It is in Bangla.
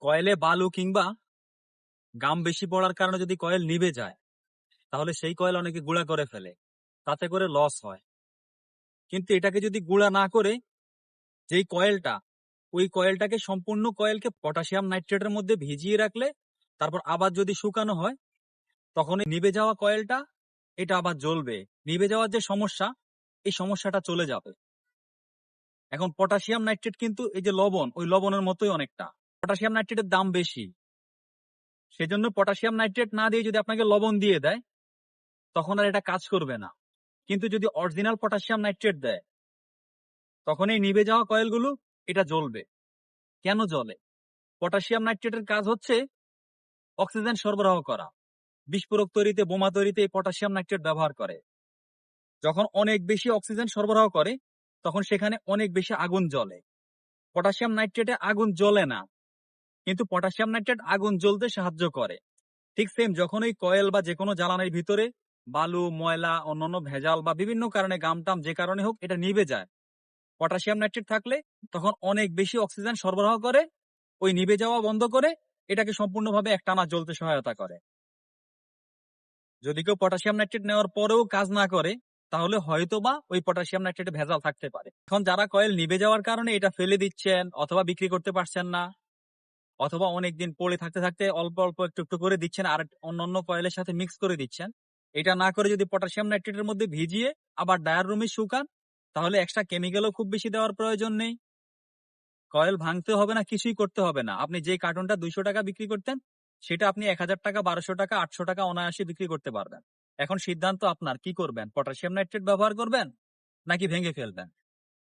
কয়েলে বালু কিংবা গাম বেশি পড়ার কারণে যদি কয়েল নিভে যায়, তাহলে সেই কয়েল অনেকে গুঁড়া করে ফেলে। তাতে করে লস হয়। কিন্তু এটাকে যদি গুঁড়া না করে, যেই কয়েলটা, ওই কয়েলটাকে সম্পূর্ণ কয়েলকে পটাশিয়াম নাইট্রেটের মধ্যে ভিজিয়ে রাখলে, তারপর আবার যদি শুকানো হয় তখন নিভে যাওয়া কয়েলটা, এটা আবার জ্বলবে। নিভে যাওয়ার যে সমস্যা, এই সমস্যাটা চলে যাবে। এখন পটাশিয়াম নাইট্রেট কিন্তু এই যে লবণ, ওই লবণের মতোই অনেকটা। পটাশিয়াম নাইট্রেটের দাম বেশি। সেজন্য পটাশিয়াম নাইট্রেট না দিয়ে যদি আপনাকে লবণ দিয়ে দেয়, তখন আর এটা কাজ করবে না। কিন্তু যদি অরিজিনাল পটাশিয়াম নাইট্রেট দেয়, তখন এই নিভে যাওয়া কয়েলগুলো, এটা জ্বলবে। কেন জ্বলে? পটাশিয়াম নাইট্রেটের কাজ হচ্ছে অক্সিজেন সরবরাহ করা। বিস্ফোরক তৈরিতে, বোমা তৈরিতে এই পটাশিয়াম নাইট্রেট ব্যবহার করে। যখন অনেক বেশি অক্সিজেন সরবরাহ করে, তখন সেখানে অনেক বেশি আগুন জ্বলে। পটাশিয়াম নাইট্রেটে আগুন জ্বলে না। কিন্তু পটাশিয়াম নাইট্রেট আগুন জ্বলতে সাহায্য করে। ঠিক সেম যখন ওই কয়েল বা যে কোনো জ্বালানির ভিতরে বালু, ময়লা, অন্যান্য ভেজাল বা বিভিন্ন কারণে গামটাম যে কারণে হোক এটা নিভে যায়। পটাশিয়াম নাইট্রেট থাকলে তখন অনেক বেশি অক্সিজেন সরবরাহ করে, ওই নিভে যাওয়া বন্ধ করে, এটাকে সম্পূর্ণভাবে একটানা জ্বলতে সহায়তা করে। যদি কেউ পটাশিয়াম নাইট্রেট নেওয়ার পরেও কাজ না করে, তাহলে হয়তো বা ওই পটাশিয়াম নাইট্রেটে ভেজাল থাকতে পারে। এখন যারা কয়েল নিভে যাওয়ার কারণে এটা ফেলে দিচ্ছেন অথবা বিক্রি করতে পারছেন না অথবা অনেকদিন পড়ে থাকতে থাকতে অল্প অল্প একটু একটু করে দিচ্ছেন আর অন্যান্য কয়েলের সাথে মিক্স করে দিচ্ছেন। এটা না করে যদি পটাশিয়াম নাইট্রেটের মধ্যে ভিজিয়ে আবার ডায়ার রুমে শুকান, তাহলে এক্সট্রা কেমিক্যালও খুব বেশি দেওয়ার প্রয়োজন নেই। কয়েল ভাঙতে হবে না, কিছুই করতে হবে না। আপনি যে কার্টনটা দুইশো টাকা বিক্রি করতেন, সেটা আপনি এক হাজার টাকা, বারোশো টাকা, আটশো টাকা অনায়াসে বিক্রি করতে পারবেন। এখন সিদ্ধান্ত আপনার, কি করবেন? পটাশিয়াম নাইট্রেট ব্যবহার করবেন নাকি ভেঙে ফেলবেন?